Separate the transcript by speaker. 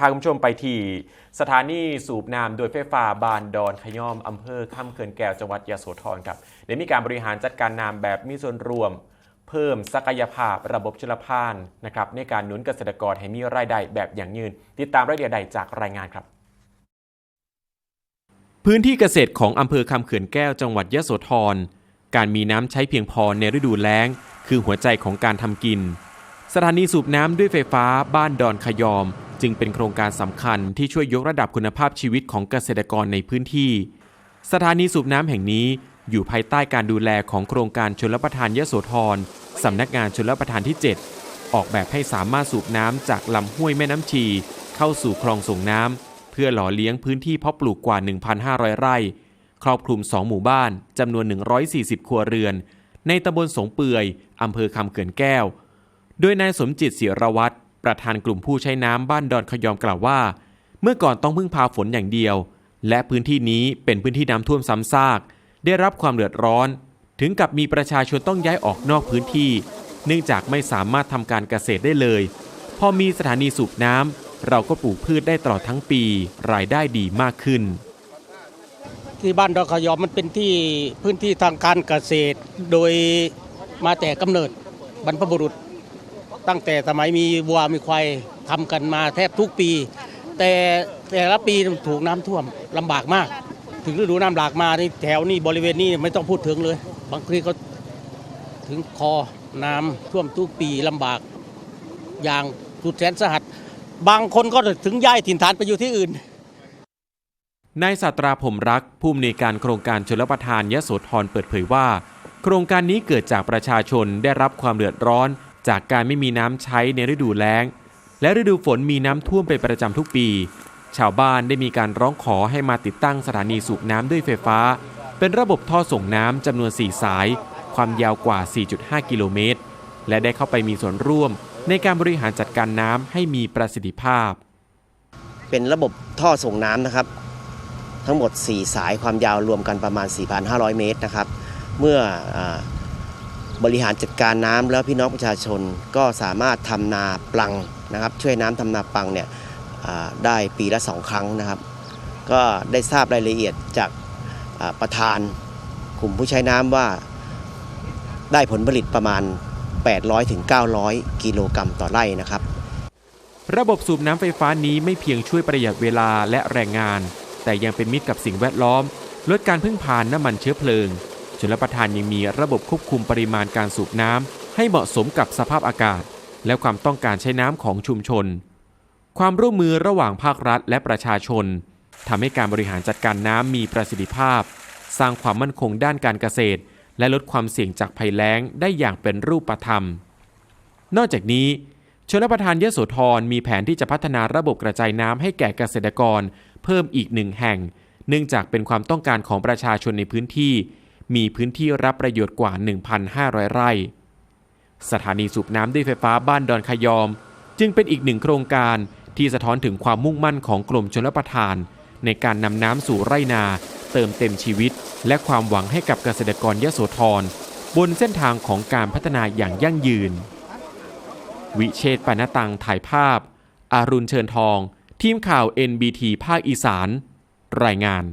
Speaker 1: พาคุณผู้ชมไปที่สถานีสูบน้ำโดยไฟฟ้าบานดอนขย่อมอำเภอข้ามเขื่อนแก้วจังหวัดยโสธรครับได้มีการบริหารจัดการน้ำแบบมีส่วนรวม เพิ่มศักยภาพระบบชลพานนะครับในการหนุนเกษตรกรให้มีรายได้แบบอย่างยืน ติดตามรายละเอียดใดจากรายงานครับ พื้นที่เกษตรของอำเภอคำเขื่อนแก้วจังหวัดยโสธรการมีน้ำใช้เพียงพอในฤดูแล้ง คือหัวใจของการทำกิน สถานีสูบน้ำด้วยไฟฟ้าบ้านดอนขยอม จึงเป็นโครงการสำคัญที่ช่วยยกระดับคุณภาพชีวิตของเกษตรกรในพื้นที่ สถานีสูบน้ำแห่งนี้อยู่ภายใต้การดูแลของโครงการชลประทานยโสธรสำนักงานชลประทานที่ 7 ออกแบบให้สามารถสูบน้ำจากลำห้วยแม่น้ำชี เข้าสู่คลองส่งน้ำเพื่อหล่อเลี้ยงพื้นที่เพาะปลูกกว่า 1,500 ไร่ ครอบคลุม 2 หมู่บ้านจำนวน 140 ครัวเรือน ในตำบลสงเปื่อยอำเภอคำเขื่อนแก้ว โดยนายสมจิตเสียรวัตร ประธานกลุ่มผู้ใช้น้ำบ้านดอนขยอมกล่าวว่า เมื่อก่อนต้องพึ่งพาฝนอย่างเดียว และพื้นที่นี้เป็นพื้นที่น้ำท่วมซ้ำซาก ได้รับความเดือดร้อน ถึงกับมีประชาชนต้องย้ายออกนอกพื้นที่ เนื่องจากไม่สามารถทำการเกษตรได้เลย พอมีสถานีสูบน้ำเราก็ปลูกพืชได้ตลอดทั้งปี รายได้ดีมากขึ้น
Speaker 2: ที่บ้านดอนขยอมมันเป็นที่พื้นที่ทางการเกษตร โดยมาแต่กำเนิดบรรพบุรุษ ตั้งแต่สมัยมีวัวมีควายทำกันมาแทบทุกปี แต่แต่ละปีถูกน้ำท่วมลำบากมาก ถึงฤดูน้ำหลากมานี่แถวนี้บริเวณนี้ไม่ต้องพูดถึงเลย บางทีก็ถึงคอน้ำท่วมทุกปีลำบาก อย่างสุดแสนสาหัส บางคนก็ถึงย้ายถิ่นฐานไปอยู่ที่อื่น
Speaker 1: นายสัตราผมรักผู้อำนวยการโครงการชลประทานยโสธรเปิดเผยว่า โครงการนี้เกิดจากประชาชนได้รับความเดือดร้อน จากการไม่มีน้ำใช้ในฤดูแล้ง และฤดูฝนมีน้ำท่วมเป็นประจำทุกปี ชาวบ้านได้มีการร้องขอให้มาติดตั้งสถานีสูบน้ำด้วยไฟฟ้า เป็นระบบท่อส่งน้ำจำนวน 4 สาย ความยาวกว่า 4.5 กิโลเมตร และได้เข้าไปมีส่วนร่วมในการบริหารจัดการน้ำให้มีประสิทธิภาพ
Speaker 3: เป็นระบบท่อส่งน้ำนะครับ ทั้งหมด 4 สายความยาวรวมกันประมาณ 4,500 เมตรนะครับ เมื่ออ บริหารจัดการน้ำแล้วพี่น้องประชาชนก็สามารถทำนาปลังนะครับ ช่วยน้ำทำนาปลังเนี่ยได้ปีละ2ครั้งนะครับ ก็ได้ทราบรายละเอียดจากประธานกลุ่มผู้ใช้น้ำว่าได้ผลผลิตประมาณ 800-900กิโลกรัมต่อไร่นะครับ
Speaker 1: ระบบสูบน้ำไฟฟ้านี้ไม่เพียงช่วยประหยัดเวลาและแรงงาน แต่ยังเป็นมิตรกับสิ่งแวดล้อม ลดการพึ่งพานน้ำมันเชื้อเพลิง ชลประทานยังมีระบบควบคุมปริมาณการสูบน้ำให้เหมาะสมกับสภาพอากาศ และความต้องการใช้น้ำของชุมชน ความร่วมมือระหว่างภาครัฐและประชาชนทำให้การบริหารจัดการน้ำมีประสิทธิภาพ สร้างความมั่นคงด้านการเกษตร และลดความเสี่ยงจากภัยแล้งได้อย่างเป็นรูปธรรม นอกจากนี้ชลประทานยโสธรมีแผนที่จะพัฒนาระบบกระจายน้ำให้แก่เกษตรกร เพิ่มอีกหนึ่งแห่ง เนื่องจากเป็นความต้องการของประชาชนในพื้นที่ มีพื้นที่รับประโยชน์กว่า 1,500 ไร่ สถานีสูบน้ำด้วยไฟฟ้าบ้านดอนขยอม จึงเป็นอีกหนึ่งโครงการที่สะท้อนถึงความมุ่งมั่นของกรมชลประทาน ในการนำน้ำสู่ไร่นา เติมเต็มชีวิต และความหวังให้กับเกษตรกรยโสธรบนเส้นทางของการพัฒนาอย่างยั่งยืน วิเชษปานตังถ่ายภาพ อารุณเชิญทอง ทีมข่าว NBT ภาคอีสาน รายงาน